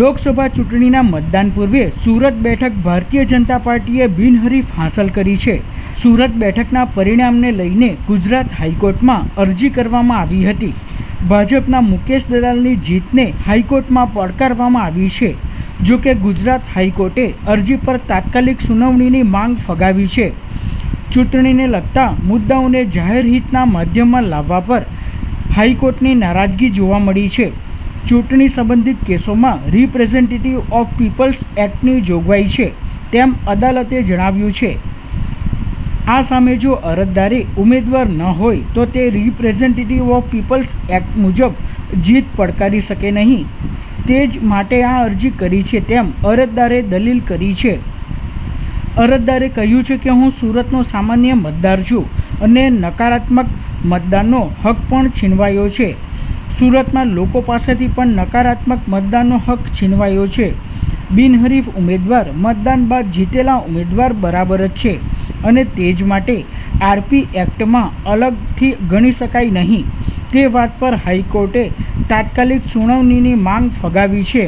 લોકસભા ચૂંટણીના મતદાન પૂર્વે સુરત બેઠક ભારતીય જનતા પાર્ટીએ બિનહરીફ હાંસલ કરી છે. સુરત બેઠકના પરિણામને લઈને ગુજરાત હાઈકોર્ટમાં અરજી કરવામાં આવી હતી. ભાજપના મુકેશ દલાલની જીતને હાઈકોર્ટમાં પડકારવામાં આવી છે. જો કે ગુજરાત હાઈકોર્ટે અરજી પર તાત્કાલિક સુનાવણીની માંગ ફગાવી છે. ચૂંટણીને લગતા મુદ્દાઓને જાહેર હિતના માધ્યમમાં લાવવા પર હાઈકોર્ટની નારાજગી જોવા મળી છે. ચૂંટણી સંબંધિત કેસોમાં રિપ્રેઝેન્ટેટિવ ઓફ પીપલ્સ એક્ટની જોગવાઈ છે તેમ અદાલતે જણાવ્યું છે. આ સામે જો અરજદારે ઉમેદવાર ન હોય તો તે રિપ્રેઝેન્ટેટિવ ઓફ પીપલ્સ એક્ટ મુજબ જીત પડકારી શકે નહીં. તે જ માટે આ અરજી કરી છે તેમ અરજદારે દલીલ કરી છે. અરજદારે કહ્યું છે કે હું સુરતનો સામાન્ય મતદાર છું અને નકારાત્મક મતદાનનો હક પણ છીનવાયો છે. સુરતમાં લોકો પાસેથી પણ નકારાત્મક મતદાનનો હક છીનવાયો છે. બિનહરીફ ઉમેદવાર મતદાન બાદ જીતેલા ઉમેદવાર બરાબર જ છે અને તે જ માટે આરપી એક્ટમાં અલગથી ગણી શકાય નહીં. તે વાત પર હાઈકોર્ટે તાત્કાલિક સુનાવણીની માંગ ફગાવી છે.